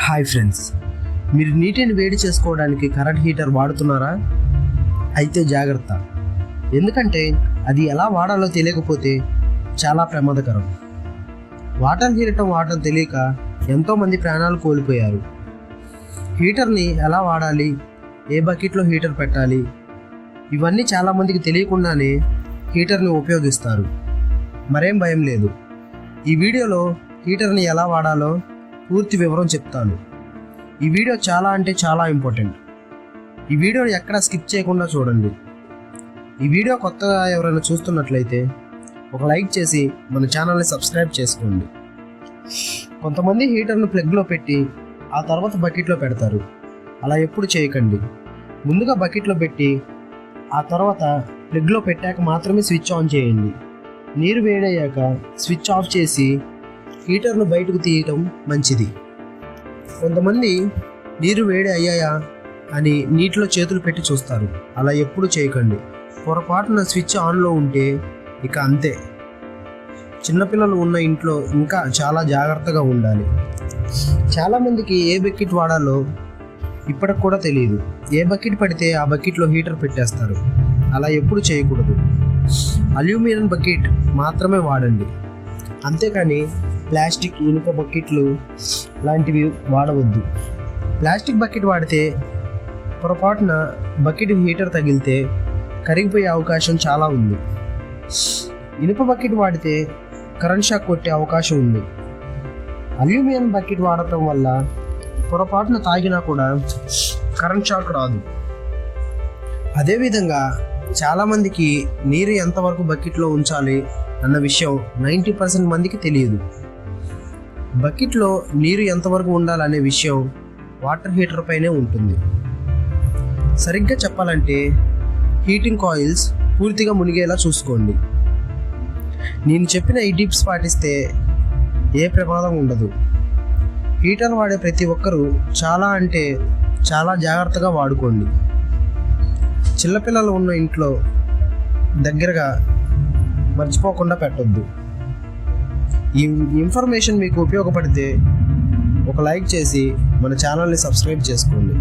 Hi friends. మీరు నీటిని వేడి చేసుకోవడానికి కరెంట్ హీటర్ వాడుతున్నారా? అయితే జాగ్రత్త. ఎందుకంటే అది ఎలా వాడాలో తెలియకపోతే చాలా ప్రమాదకరం. వాటర్ హీటర్ వాడటం తెలియక ఎంతోమంది ప్రాణాలు కోల్పోయారు. హీటర్ని ఎలా వాడాలి? ఏ బకెట్లో హీటర్ పెట్టాలి? ఇవన్నీ చాలామందికి తెలియకుండానే హీటర్ని ఉపయోగిస్తారు. మరేం భయం లేదు. ఈ వీడియోలో హీటర్ని ఎలా వాడాలో పూర్తి వివరం చెప్తాను. ఈ వీడియో చాలా అంటే చాలా ఇంపార్టెంట్. ఈ వీడియోని ఎక్కడ స్కిప్ చేయకుండా చూడండి. ఈ వీడియో కొత్తగా ఎవరైనా చూస్తున్నట్లయితే ఒక లైక్ చేసి మన ఛానల్ని సబ్స్క్రైబ్ చేసుకోండి. కొంతమంది హీటర్ను ప్లగ్లో పెట్టి ఆ తర్వాత బకెట్లో పెడతారు. అలా ఎప్పుడు చేయకండి. ముందుగా బకెట్లో పెట్టి ఆ తర్వాత ప్లగ్లో పెట్టాక మాత్రమే స్విచ్ ఆన్ చేయండి. నీరు వేడయ్యాక స్విచ్ ఆఫ్ చేసి హీటర్ను బయటకు తీయటం మంచిది. కొంతమంది నీరు వేడి అయ్యాయా అని నీటిలో చేతులు పెట్టి చూస్తారు. అలా ఎప్పుడు చేయకండి. పొరపాటున స్విచ్ ఆన్లో ఉంటే ఇక అంతే. చిన్నపిల్లలు ఉన్న ఇంట్లో ఇంకా చాలా జాగ్రత్తగా ఉండాలి. చాలామందికి ఏ బకెట్ వాడాలో ఇప్పటికి కూడా తెలియదు. ఏ బకెట్ పడితే ఆ బకెట్లో హీటర్ పెట్టేస్తారు. అలా ఎప్పుడు చేయకూడదు. అల్యూమినియం బకెట్ మాత్రమే వాడండి. అంతేకాని ప్లాస్టిక్ ఇనుప బకెట్లు లాంటివి వాడవద్దు. ప్లాస్టిక్ బకెట్ వాడితే పొరపాటున బకెట్ హీటర్ తగిలితే కరిగిపోయే అవకాశం చాలా ఉంది. ఇనుప బకెట్ వాడితే కరెంట్ షాక్ కొట్టే అవకాశం ఉంది. అల్యూమినియం బకెట్ వాడటం వల్ల పొరపాటున తాగినా కూడా కరెంట్ షాక్ రాదు. అదేవిధంగా చాలామందికి నీరు ఎంతవరకు బకెట్లో ఉంచాలి అన్న విషయం నైంటీ పర్సెంట్ మందికి తెలియదు. బకెట్లో నీరు ఎంతవరకు ఉండాలనే విషయం వాటర్ హీటర్ పైనే ఉంటుంది. సరిగ్గా చెప్పాలంటే హీటింగ్ కాయిల్స్ పూర్తిగా మునిగేలా చూసుకోండి. నేను చెప్పిన ఈ టిప్స్ పాటిస్తే ఏ ప్రమాదం ఉండదు. హీటర్ వాడే ప్రతి ఒక్కరూ చాలా అంటే చాలా జాగ్రత్తగా వాడుకోండి. చిన్నపిల్లలు ఉన్న ఇంట్లో దగ్గరగా మర్చిపోకుండా పెట్టొద్దు. ఈ ఇన్ఫర్మేషన్ మీకు ఉపయోగపడితే ఒక లైక్ చేసి మన ఛానల్ని సబ్స్క్రైబ్ చేసుకోండి.